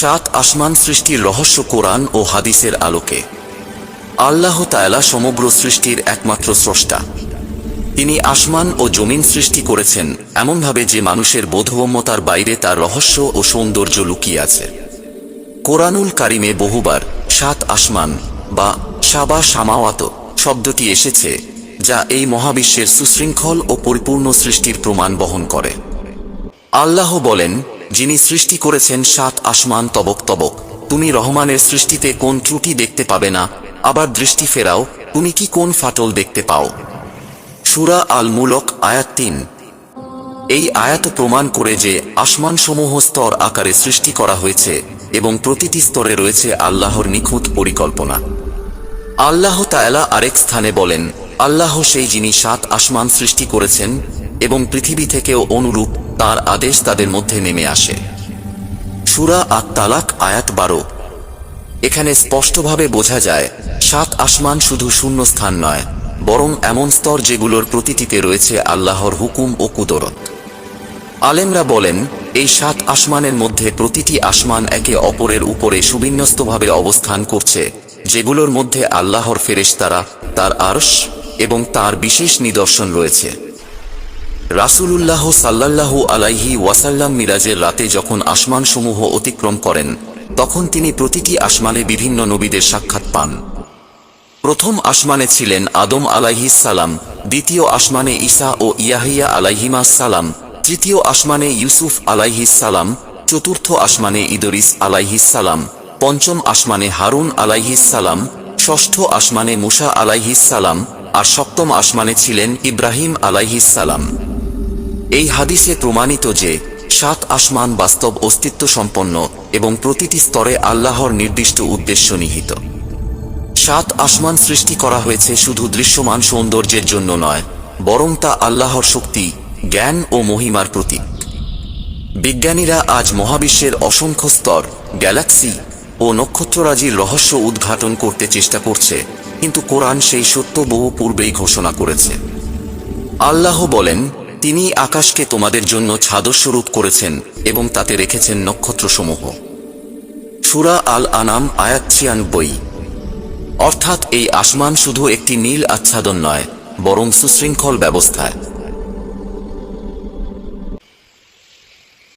সাত আসমান সৃষ্টির রহস্য কোরআন ও হাদিসের আলোকে। আল্লাহ তায়ালা সমগ্র সৃষ্টির একমাত্র স্রষ্টা। তিনি আসমান ও জমিন সৃষ্টি করেছেন এমনভাবে যে মানুষের বোধগম্যতার বাইরে তার রহস্য ও সৌন্দর্য লুকিয়ে আছে। কোরআনুল কারিমে বহুবার সাত আসমান বা সাবা সামাওয়াত শব্দটি এসেছে, যা এই মহাবিশ্বের সুশৃঙ্খল ও পরিপূর্ণ সৃষ্টির প্রমাণ বহন করে। আল্লাহ বলেন যিনি সৃষ্টি করেছেন সাত আসমান তবক তবক। তুমি রহমানের সৃষ্টিতে কোন ত্রুটি দেখতে পাবে না। আবার দৃষ্টি ফেরাও, তুমি কি কোন ফাটল দেখতে পাও? সুরা আল মুলক আয়াত তিন। এই আয়াত প্রমাণ করে যে আসমানসমূহ স্তর আকারে সৃষ্টি করা হয়েছে এবং প্রতিটি স্তরে রয়েছে আল্লাহর নিখুঁত পরিকল্পনা। আল্লাহ তায়ালা আরেক স্থানে বলেন, আল্লাহ সেই যিনি সাত আসমান সৃষ্টি করেছেন এবং পৃথিবী থেকেও অনুরূপ তার আদেশ তাদের মধ্যে নেমে আসে। সুরা আত তালাক আয়াত বারো। এখানে স্পষ্টভাবে বোঝা যায়, সাত আসমান শুধু শূন্য স্থান নয়, বরং এমন স্তর যেগুলোর প্রতিটিতে রয়েছে আল্লাহর হুকুম ও কুদরত। আলেমরা বলেন, এই সাত আসমানের মধ্যে প্রতিটি আসমান একে অপরের উপরে সুবিন্যস্তভাবে অবস্থান করছে, যেগুলোর মধ্যে আল্লাহর ফেরেশতারা, তার আরশ এবং তার বিশেষ নিদর্শন রয়েছে। রাসূলুল্লাহ সাল্লাল্লাহু আলাইহি ওয়াসাল্লাম মিরাজের রাতে যখন আসমানসমূহ অতিক্রম করেন, তখন তিনি প্রতিটি আসমানে বিভিন্ন নবীদের সাক্ষাৎ পান। প্রথম আসমানে ছিলেন আদম আলাইহিস সালাম, দ্বিতীয় আসমানে ঈসা ও ইয়াহিয়া আলাইহিমা সালাম, তৃতীয় আসমানে ইউসুফ আলাইহিস সালাম, চতুর্থ আসমানে ইদরিস আলাইহিস সালাম, পঞ্চম আসমানে হারুন আলাইহিস সালাম, ষষ্ঠ আসমানে মুসা আলাইহিস সালাম, আর সপ্তম আসমানে ছিলেন ইব্রাহিম আলাইহিস সালাম। এই হাদিসে প্রমাণিত যে, সাত আসমান বাস্তব অস্তিত্ব সম্পন্ন এবং প্রতিটি স্তরে আল্লাহর নির্দিষ্ট উদ্দেশ্য নিহিত। সাত আসমান সৃষ্টি করা হয়েছে শুধু দৃশ্যমান সৌন্দর্যের জন্য নয়, বরং তা আল্লাহর শক্তি, জ্ঞান ও মহিমার প্রতীক। বিজ্ঞানীরা আজ মহাবিশ্বের অসংখ্য স্তর, গ্যালাক্সি ও নক্ষত্ররাজির রহস্য উদ্ঘাটন করতে চেষ্টা করছে, কিন্তু কোরআন সেই সত্য বহু পূর্বেই ঘোষণা করেছে। আল্লাহ বলেন তিনি আকাশকে তোমাদের জন্য ছাদস্বরূপ করেছেন এবং তাতে রেখেছেন নক্ষত্রসমূহ। সুরা আল আনাম আয়াত বই অর্থাৎ এই আসমান শুধু একটি নীল আচ্ছাদন নয়, বরং সুশৃঙ্খল ব্যবস্থায়।